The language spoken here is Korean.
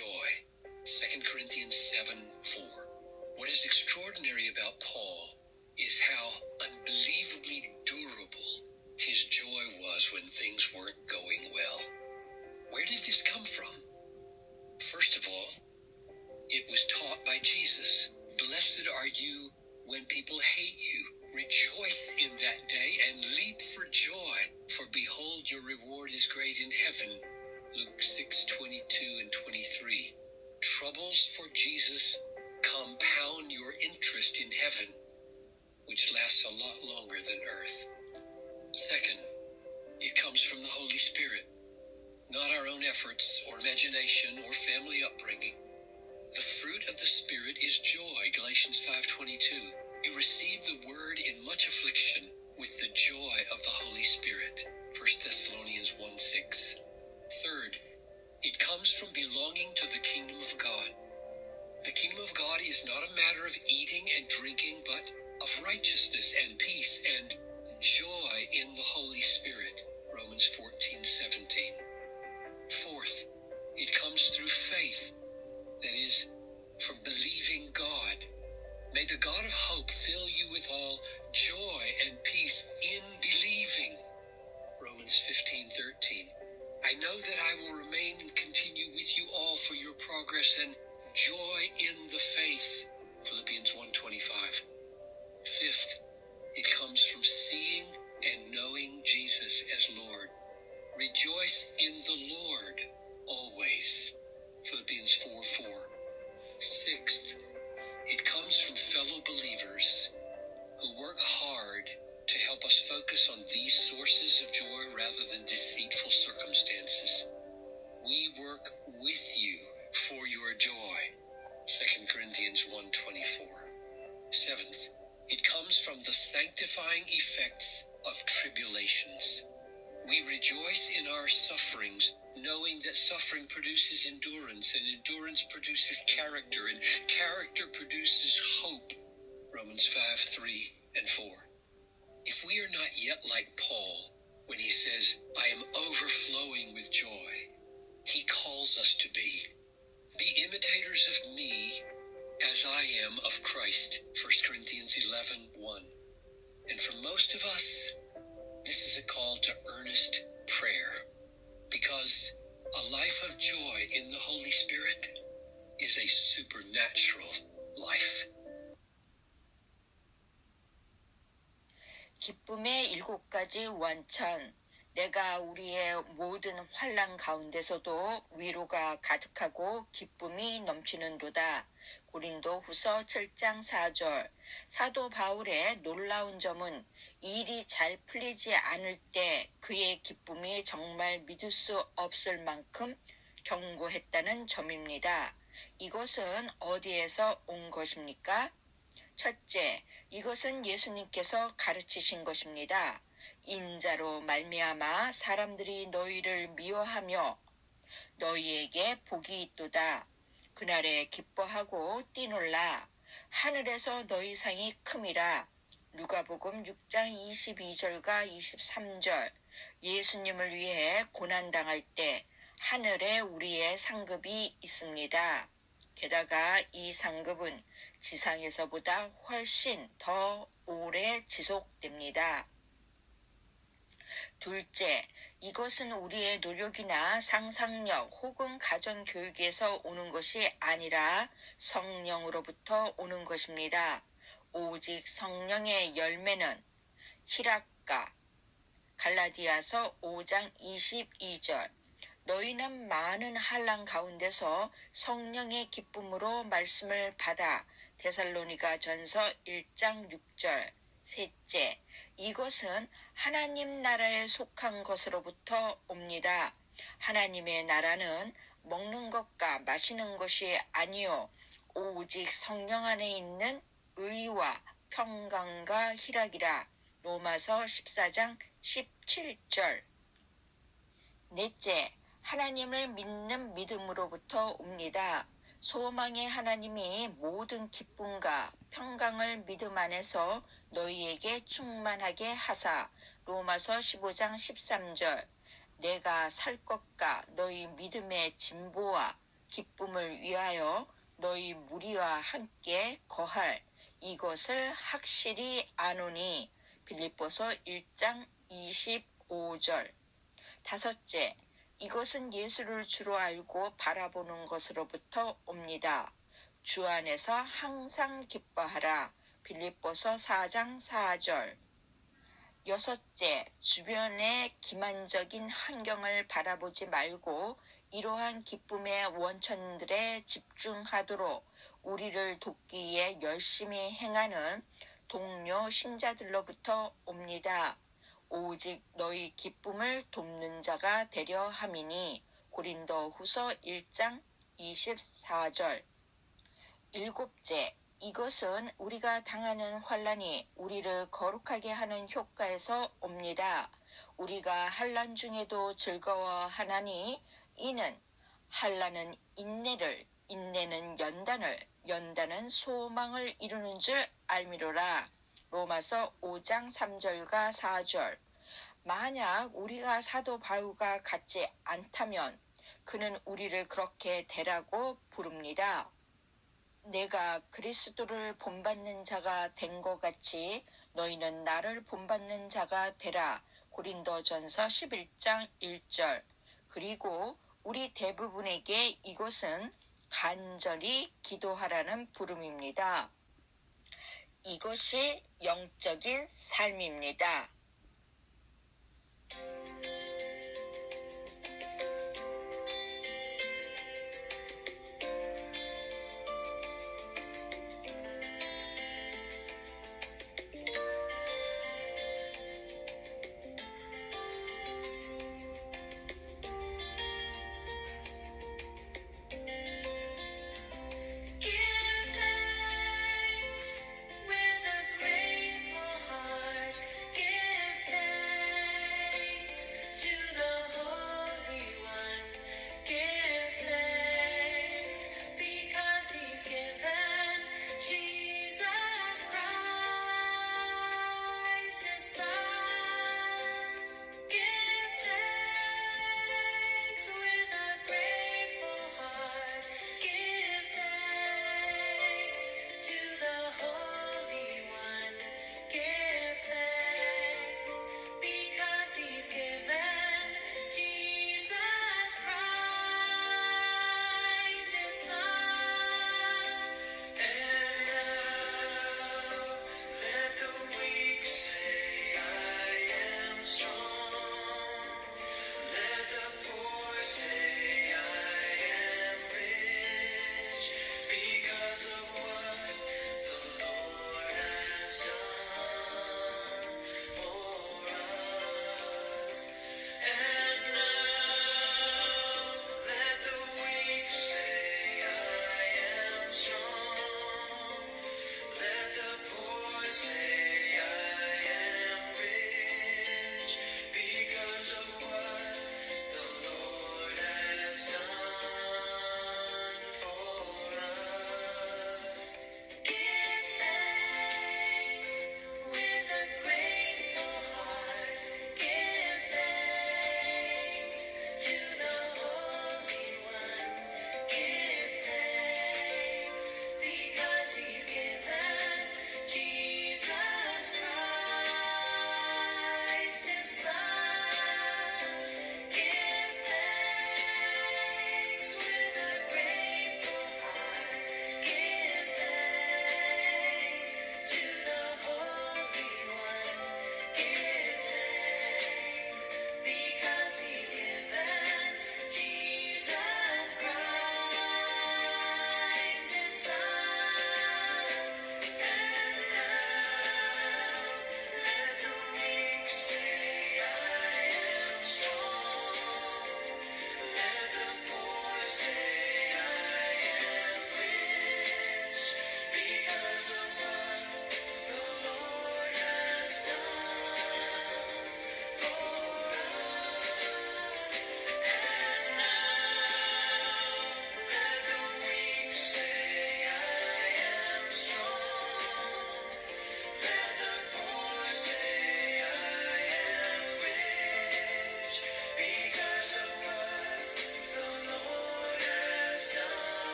joy. 2 Corinthians 7 4. What is extraordinary about Paul is how unbelievably durable his joy was when things weren't going well. Where did this come from? First of all, it was taught by Jesus. Blessed are you when people hate you. Rejoice in that day and leap for joy, for behold, your reward is great in heaven. Luke 6 22 and 23. Troubles for Jesus compound your interest in heaven, which lasts a lot longer than earth. Second, it comes from the Holy Spirit, not our own efforts or imagination or family upbringing. The fruit of the Spirit is joy, Galatians 5:22. You receive the word in much affliction with the joy of the Holy Spirit, 1 Thessalonians 1:6. Third, it comes from belonging to the kingdom of God. The kingdom of God is not a matter of eating and drinking, but of righteousness and peace and joy in the Holy and joy in the faith. Philippians 1:25. Fifth, it comes from seeing and knowing Jesus as Lord. Rejoice in the Lord always. Philippians 4 4. Sixth, it comes from fellow believers who work hard to help us focus on these sources of joy rather than deceitful circumstances. We work with you for your joy. 2 Corinthians 1:24. Seventh, it comes from the sanctifying effects of tribulations. We rejoice in our sufferings, knowing that suffering produces endurance, and endurance produces character, and character produces hope. Romans 5 3 and 4. If we are not yet like Paul, when he says, I am overflowing with joy, he calls us to be. Be imitators of me as I am of Christ. 1 Corinthians 11 1. And for most of us, this is a call to earnest prayer because a life of joy in the Holy Spirit is a supernatural life. 기쁨의 일곱 가지 원천. 내가 우리의 모든 환란 가운데서도 위로가 가득하고 기쁨이 넘치는도다. 고린도 후서 7장 4절. 사도 바울의 놀라운 점은 일이 잘 풀리지 않을 때 그의 기쁨이 정말 믿을 수 없을 만큼 경고했다는 점입니다. 이것은 어디에서 온 것입니까? 첫째, 이것은 예수님께서 가르치신 것입니다. 인자로 말미암아 사람들이 너희를 미워하며 너희에게 복이 있도다. 그날에 기뻐하고 뛰놀라. 하늘에서 너희 상이 큼이라. 누가복음 6장 22절과 23절. 예수님을 위해 고난당할 때 하늘에 우리의 상급이 있습니다. 게다가 이 상급은 지상에서보다 훨씬 더 오래 지속됩니다. 둘째, 이것은 우리의 노력이나 상상력 혹은 가정교육에서 오는 것이 아니라 성령으로부터 오는 것입니다. 오직 성령의 열매는 히락가 갈라디아서 5장 22절 너희는 많은 한란 가운데서 성령의 기쁨으로 말씀을 받아 데살로니가 전서 1장 6절 셋째 이것은 하나님 나라에 속한 것으로부터 옵니다. 하나님의 나라는 먹는 것과 마시는 것이 아니요 오직 성령 안에 있는 의와 평강과 희락이라. 로마서 14장 17절. 넷째, 하나님을 믿는 믿음으로부터 옵니다. 소망의 하나님이 모든 기쁨과 평강을 믿음 안에서 너희에게 충만하게 하사. 로마서 15장 13절. 내가 살 것과 너희 믿음의 진보와 기쁨을 위하여 너희 무리와 함께 거할. 이것을 확실히 아노니. 빌립보서 1장 25절. 다섯째 이것은 예수를 주로 알고 바라보는 것으로부터 옵니다. 주 안에서 항상 기뻐하라. 빌립보서 4장 4절. 여섯째, 주변의 기만적인 환경을 바라보지 말고 이러한 기쁨의 원천들에 집중하도록 우리를 돕기에 열심히 행하는 동료 신자들로부터 옵니다. 오직 너희 기쁨을 돕는 자가 되려 함이니 고린도 후서 1장 24절 일곱째 이것은 우리가 당하는 환란이 우리를 거룩하게 하는 효과에서 옵니다. 우리가 환란 중에도 즐거워하나니 이는 환란은 인내를 인내는 연단을 연단은 소망을 이루는 줄 알미로라. 로마서 5장 3절과 4절. 만약 우리가 사도 바울과 같지 않다면 그는 우리를 그렇게 되라고 부릅니다. 내가 그리스도를 본받는 자가 된 것 같이 너희는 나를 본받는 자가 되라. 고린도전서 11장 1절. 그리고 우리 대부분에게 이것은 간절히 기도하라는 부름입니다. 이것이 영적인 삶입니다.